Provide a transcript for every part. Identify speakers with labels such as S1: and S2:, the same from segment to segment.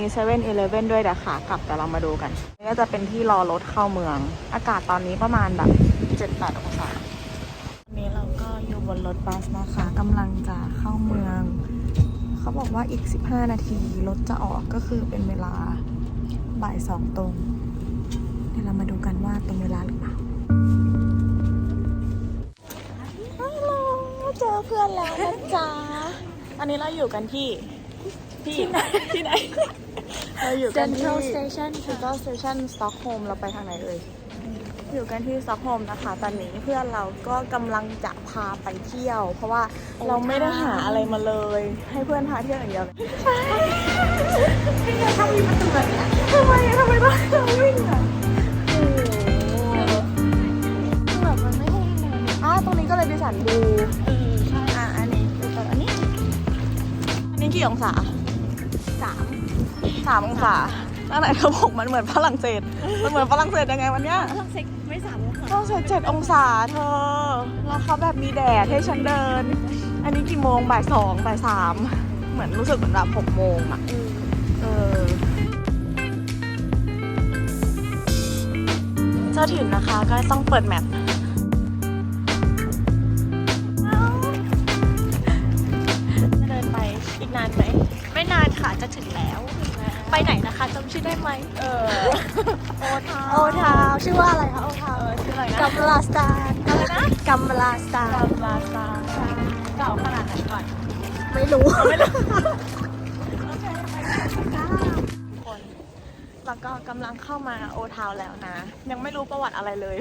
S1: นามบินมี7 e เ e ่ e อด้วยแต่ขากลับแต่เรามาดูกันนี่ก็จะเป็นที่รอรถเข้าเมือง อากาศตอนนี้ประมาณแบบ7-8องศาวันนี้เราก็อยู่บนรถบัสนะคะกำลังจะเข้าเมือง เขาบอกว่าอีก 15 นาทีรถจะออกก็คือเป็นเวลาบ่ายสองตรงเดี๋ยวเรามาดูกันว่าตรงเวลาหรือเปล่าฮัลโหลเจอเพื่อนแล้วนะจ๊ะอันนี้เราอยู่กันที่ ที่ไหนที่ไหนเราอยู่กันที่
S2: Central Station ค่ะ
S1: Central Station สต็อกโฮมเราไปทางไหนเอ่ย อยู่กันที่สต็อกโฮมนะคะ ตอนนี้เพื่อนเราก็กำลังจะพาไปเที่ยว เพราะว่าเราไม่ได้หาอะไรมาเลย ให้เพื่อนพาเที่ยวอย่างเดียวเลยใช่ถ้ามีประตูแบบนี้ทำไมทำไมต้องเราวิ่งอะโอ้โห
S2: แบบมันไม่ให้เลย
S1: อะตรงนี้ก็เลยดิสันดู
S2: เออใช่
S1: อะ อันนี้ดูก่อนอันนี้ อันนี้กี่องศา 3 องศาตั้งแต่เขาบอกมันเหมือนฝรั่งเศส มันเหมือนฝรั่งเศสยังไงวันเนี้ย
S2: ต้องเซ็ไม่สามองศา
S1: ต้องใช้เจ็ดองศาเธอ แล้วเขาแบบมีแดดให้ฉันเดิน อันนี้กี่โมงบ่ายสองบ่ายสามเหมือนรู้สึกเหมือนแบบหกโมงอะ เออเจ้าถิ่นนะคะก็ต้องเปิดแมป
S2: จะเดินไปอีกนานไหม ไม่นานค่ะจะถึงแล้ว ไปไหนนะคะจำชื่อได้ไหม
S1: เออ
S2: โอทาวโอทาวชื่อว่าอะไรคะโอทาว
S1: ชื่ออะไรนะ
S2: กัมลาสตาร์อะไรนะกัมลาสตาร์
S1: กัมลาสตาร์เก่าขนาดไหนก่อน
S2: ไม่รู้
S1: ไม่รู้คน แล้วก็กำลังเข้ามาโอทาวแล้วนะ ยังไม่รู้ประวัติอะไรเลย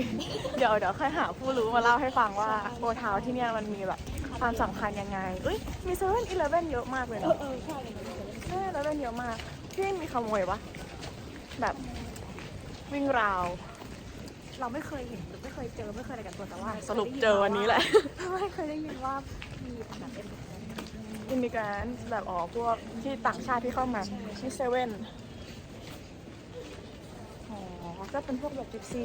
S1: เดี๋ยวเดี๋ยวค่อยหาผู้รู้มาเล่าให้ฟังว่าโอทาวที่เนี่ยมันมีแบบความสำคัญยังไงอุ้ยมีเซเว่นอีเลฟเว่นเยอะมากเลยเนาะ
S2: เออใช่
S1: ใช่แล้วเป็นเยอะมากพี่มีขโมยปะแบบวิ่งราว
S2: เราไม่เคยเห็นหรือไม่เคยเจอไม่เคยอะไรกันตัวแต่ว่า
S1: สรุปเจอวันนี้แหละ
S2: ไม่เคยได้ยินว่ามีแบบเป็น
S1: อินดิการแบบอ๋อพวกที่ต่างชาติที่เข้ามาที่เซเว่นอ๋อ ก็เป็นพวกแบบจิปซี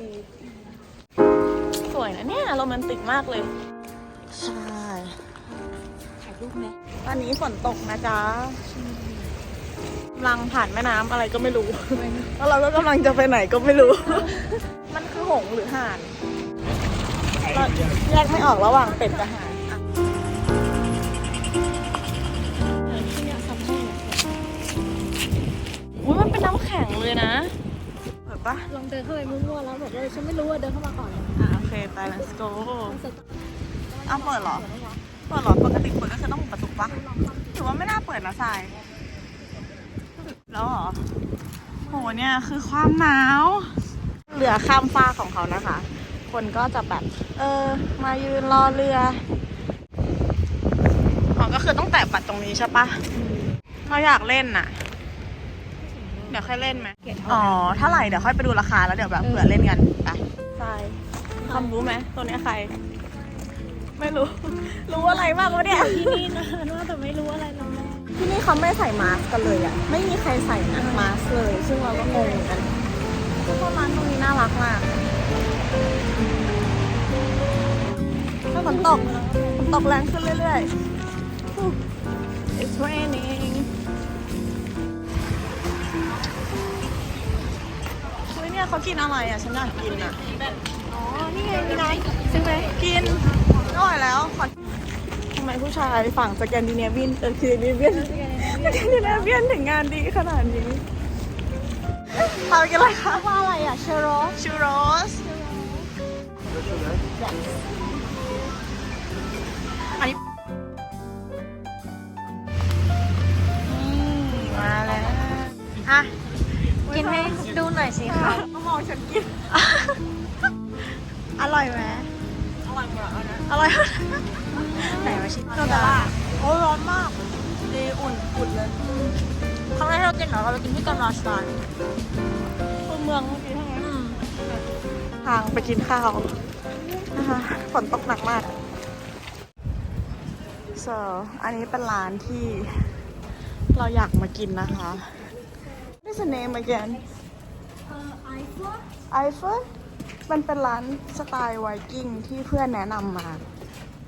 S1: สวยนะเนี่ยโรแมนติกมากเลย ใช่
S2: ถ่ายรูปไหม
S1: ตอนนี้ฝนตกนะจ๊ะกำลังผ่านแม่น้ำอะไรก็ไม่รู้ แล้วเราก็กำลังจะไปไหนก็ไม่รู้ มันคือหงส์หรือห่านเราแยกไม่ออกระหว่างเป็ดกับห่านอะ
S2: ที่เนี่ยซัมเมอร์
S1: อุ้ยมันเป็นน้ำแข็งเลยนะเปะ
S2: ลองเดินเข้าไปมั่วๆแล้วแบบว่าฉันไม่รู้ว่าเดินเข้ามาก่อน
S1: อะโอเคไป let's go อ้าวเปิดเหรอ เปิดเหรอ ปกติเปิดก็คือต้องปิดประตูปะถือว่าไม่น่าเปิดนะทราย แล้วเหรอ โหเนี่ยคือความหนาว เรือข้ามฟากของเขานะคะ คนก็จะแบบ เออ มายืนรอเรือ อ๋อ ก็คือต้องแตะบัตรตรงนี้ใช่ปะเราอยากเล่นน่ะ ดี๋ยวค่อยเล่นไหมอ๋อเท่าไหร่เดี๋ยวค่อยไปดูราคาแล้วเดี๋ยวแบบเผื่อเล่นกันไปทรายความรู้ไหมตัวเนี้ยใคร ไม่รู้ รู้อะไรบ้างวะเนี่ย
S2: ที่นี่นานว่าแต่ไม่รู้อะไรเลย
S1: ที่นี่เขาไม่ใส่มาสก์กันเลยอะไม่มีใครใส่นะมาสก์เลย ซึ่งเราก็งงเหมือนกันทุกคนร้านตรงนี้น่ารักมากถ้าฝนตกฝนตกแรงขึ้นเรื่อยๆอู้ It's raining เฮ้ยเนี่ยเขากินอะไรอะ ฉันอยากกินอะ
S2: อ๋อ นี่ไงมีน้ำซื้อไหม
S1: กินอร่อยแล้วขอทำไมผู้ชายฝั่งสแกนดิเนเวียนเออสแกนดิเนเวียนสแกนดิเนเวียนถึงงานดีขนาดนี้พาไปกินอะไรคะ
S2: ว่าอะไรอะเชโร
S1: ชูโรสอันนี้อืมมาแล้วอะ
S2: กินให้ดูหน่อยสิคะ
S1: ต้องมอง ฉันกิน
S2: อร่อยไหม
S1: อร่อยกว่าอันนั้นอร่อยกว่า
S2: ไหนมาชิม
S1: แต่ว่าโอ้ร้อนมากดีอุ่นอุ่นเลย
S2: ครั้งแรกเรากินเหรอเราไปกินที่กัมลาสตาร์
S1: ตัวเมืองเมื่อกี้ใช่ไหมทางไปกินข้าวนะคะฝนตกหนักมาก so อันนี้เป็นร้านที่เราอยากมากินนะคะ What's the name again
S2: ไอฟล
S1: ไอเฟนมันเป็นร้านสไตล์ไวกิ้งที่เพื่อนแนะนำมา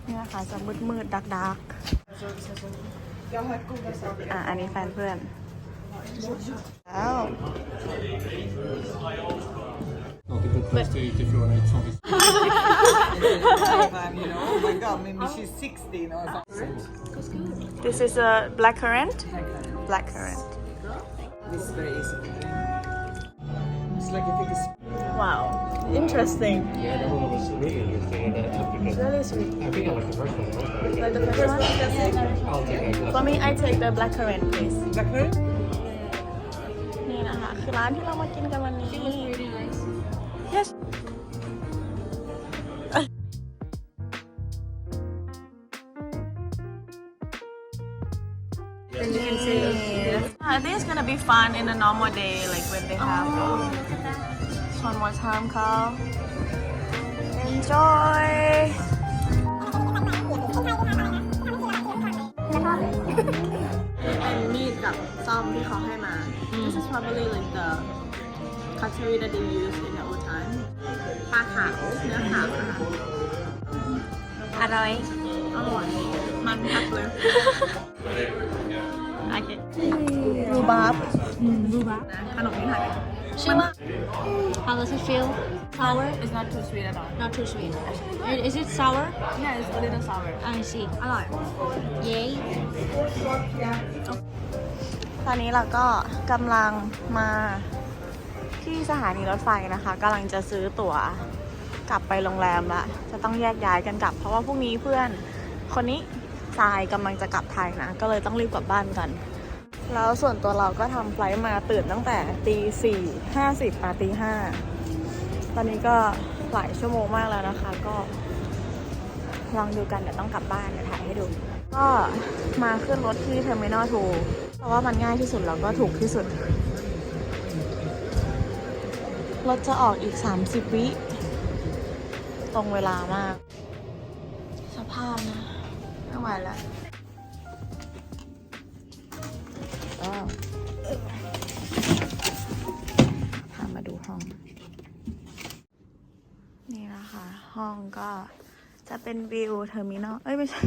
S1: เนี่ยค่ะจะมืดมืดดักดักๆอะอันนี้แฟนเพื่อน แล้ว
S3: Not a good place to eat if you want to eat zombies.
S4: man, you know, oh my god, maybe she's 16 or something.
S1: This is a black currant black currant
S4: This is very easy. It's like I think it's
S1: wow interesting
S3: Yeah, that one was really interesting. And then because
S1: really sweet
S3: I think I like the first one most.
S1: like the first one
S3: I'll take like
S1: for me I take the black currant please
S4: blackcurrant.
S1: นี่นะคะ คือร้านที่เรามากินกันวันนี้ yes I think it's gonna be fun in a normal day, like when they have. Just one more time, Carl. Enjoy. เป็นมีดกับซ่อมที่เขาให้มา This is probably like the cutlery that they used in the old time ปลาขาวเนื้อขาวนะคะอร่อยอร่อยมันทักเลยโอเครู บาบรูบาบนะขนมที่ไทยชื่อว่า
S2: How does it feel? Sour?
S1: It's not too sweet at all
S2: Not too sweet. Is it sour?
S1: Yeah it's a little sour
S2: I see.
S1: อร่อย
S2: Yay.
S1: ตอนนี้เราก็กำลังมาที่สถานีรถไฟนะคะกำลังจะซื้อตั๋วกลับไปโรงแรมละจะต้องแยกย้ายกันกลับ เพราะว่าพรุ่งนี้เพื่อนคนนี้ทรายกำลังจะกลับไทยนะ ก็เลยต้องรีบกลับบ้านกัน แล้วส่วนตัวเราก็ทำไฟล์มาตื่นตั้งแต่ตีสี่ห้าสิบมาตีห้าตอนนี้ก็หลายชั่วโมงมากแล้วนะคะ ก็ลองดูกันเดี๋ยวต้องกลับบ้านเดี๋ยวถ่ายให้ดู ก็มาขึ้นรถที่เทอร์มินอลทูเพราะว่ามันง่ายที่สุดแล้วก็ถูกที่สุด รถจะออกอีก 30 วิ ตรงเวลามาก สภาพนะไม่ไหวแล้ว ก็พามาดูห้อง นี่นะคะ ห้องก็จะเป็นวิวเทอร์มินอล เอ้ยไม่ใช่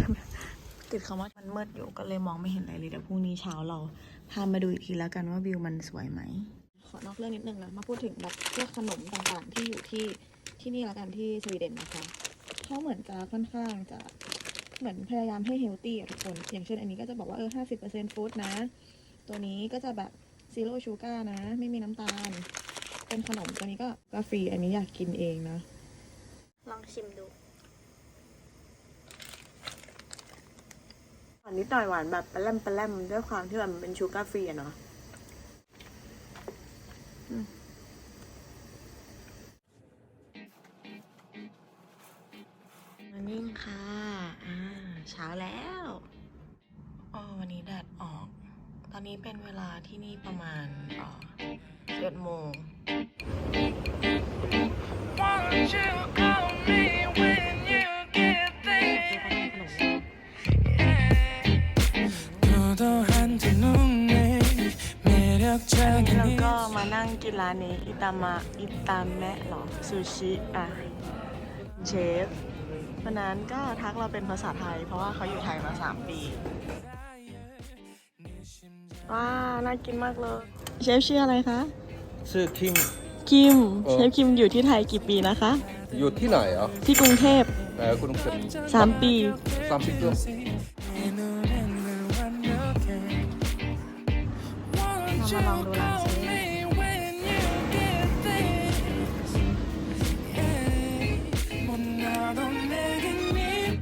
S1: ติดคำว่ามันมืดอยู่ก็เลยมองไม่เห็นอะไรเลยเดี๋ยวพรุ่งนี้เช้าเราพามาดูอีกทีแล้วกันว่าวิวมันสวยไหม ขอนอกเรื่องนิดนึงนะ มาพูดถึงแบบพวกขนมต่างๆ ที่อยู่ที่ที่นี่แล้วกันที่สวีเดนนะคะเขาเหมือนจะค่อนข้างจะเหมือนพยายามให้เฮลตี้อะทุกคน อย่างเช่นอันนี้ก็จะบอกว่าเออห้าสิบเปอร์เซ็นต์ฟู้ดนะ ตัวนี้ก็จะแบบซีโร่ชูการ์นะ ไม่มีน้ำตาล เป็นขนมตัวนี้ก็ก็ฟรีอันนี้อยากกินเองนะ
S2: ลองชิมดู
S1: หวานนิดหน่อยหวานแบบปลาแรมปลาแรมด้วยความที่มันเป็นชูการ์ฟรีอะเนาะ ที่นี่ประมาณเจ็ดโมงเราก็มานั่งกินร้านนี้อิตามะอิตามแมะหรอซูชิอะเชฟวันนั้นก็ทักเราเป็นภาษาไทย เพราะว่าเขาอยู่ไทยมา 3 ปี ว้าน่ากินมากเลยเชฟชื่ออะไรคะ
S3: ชื่อคิม
S1: คิม
S3: เช
S1: ฟคิมอยู่ที่ไทยกี่ปีนะคะ
S3: อยู่ที่ไหนอะ
S1: ที่กรุงเทพ
S3: แต่รุงเท
S1: พ
S3: สาม
S5: ปี สามปีเครื่ง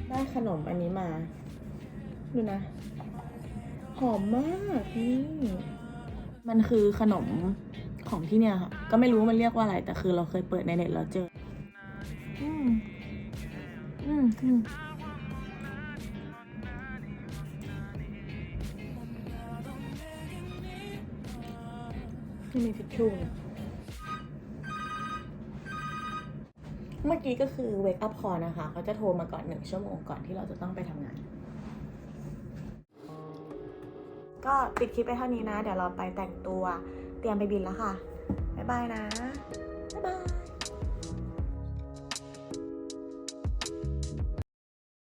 S1: ได้ขนมอันนี้มา ดูนะ หอมมากนี่มันคือขนมของที่เนี่ยค่ะ ก็ไม่รู้มันเรียกว่าอะไร แต่คือเราเคยเปิดในเน็ตแล้วเจอ อืม อืมอืมที่มีทิชชู่นะเมื่อกี้ก็คือเวกอัพคอนะคะ เขาจะโทรมาก่อนหนึ่งชั่วโมงก่อนที่เราจะต้องไปทำงาน ก็ปิดคลิปไปเท่านี้นะ เดี๋ยวเราไปแต่งตัว เตรียมไปบินแล้วค่ะ บ๊ายบายนะ บ๊ายบาย